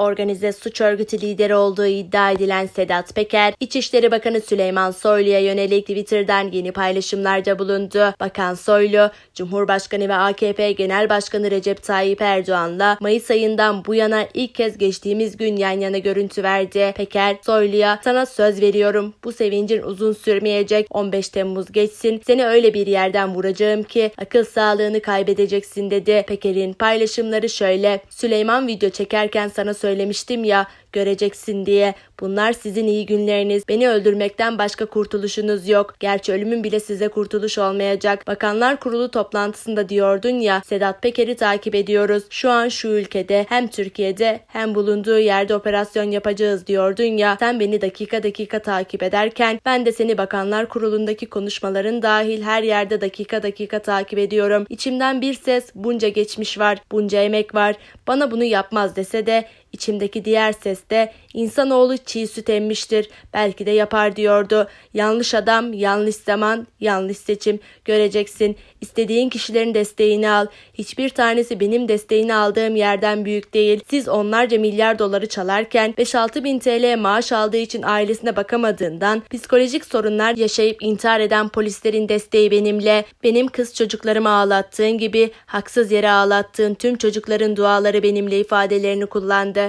organize suç örgütü lideri olduğu iddia edilen Sedat Peker, İçişleri Bakanı Süleyman Soylu'ya yönelik Twitter'dan yeni paylaşımlarda bulundu. Bakan Soylu, Cumhurbaşkanı ve AKP Genel Başkanı Recep Tayyip Erdoğan'la Mayıs ayından bu yana ilk kez geçtiğimiz gün yan yana görüntü verdi. Peker, Soylu'ya sana söz veriyorum bu sevincin uzun sürmeyecek 15 Temmuz geçsin seni öyle bir yerden vuracağım ki akıl sağlığını kaybedeceksin dedi. Peker'in paylaşımları şöyle Süleyman video çekerken sana söylemiştim ya göreceksin diye. Bunlar sizin iyi günleriniz. Beni öldürmekten başka kurtuluşunuz yok. Gerçi ölümün bile size kurtuluş olmayacak. Bakanlar Kurulu toplantısında diyordun ya Sedat Peker'i takip ediyoruz. Şu an şu ülkede hem Türkiye'de hem bulunduğu yerde operasyon yapacağız diyordun ya. Sen beni dakika dakika takip ederken ben de seni Bakanlar Kurulu'ndaki konuşmaların dahil her yerde dakika dakika takip ediyorum. İçimden bir ses bunca geçmiş var, bunca emek var. Bana bunu yapmaz dese de İçimdeki diğer ses de insanoğlu çiğ süt emmiştir. Belki de yapar diyordu. Yanlış adam, yanlış zaman, yanlış seçim. Göreceksin. İstediğin kişilerin desteğini al. Hiçbir tanesi benim desteğini aldığım yerden büyük değil. Siz onlarca milyar doları çalarken 5-6 bin TL maaş aldığı için ailesine bakamadığından psikolojik sorunlar yaşayıp intihar eden polislerin desteği benimle. Benim kız çocuklarımı ağlattığın gibi haksız yere ağlattığın tüm çocukların duaları benimle ifadelerini kullandı.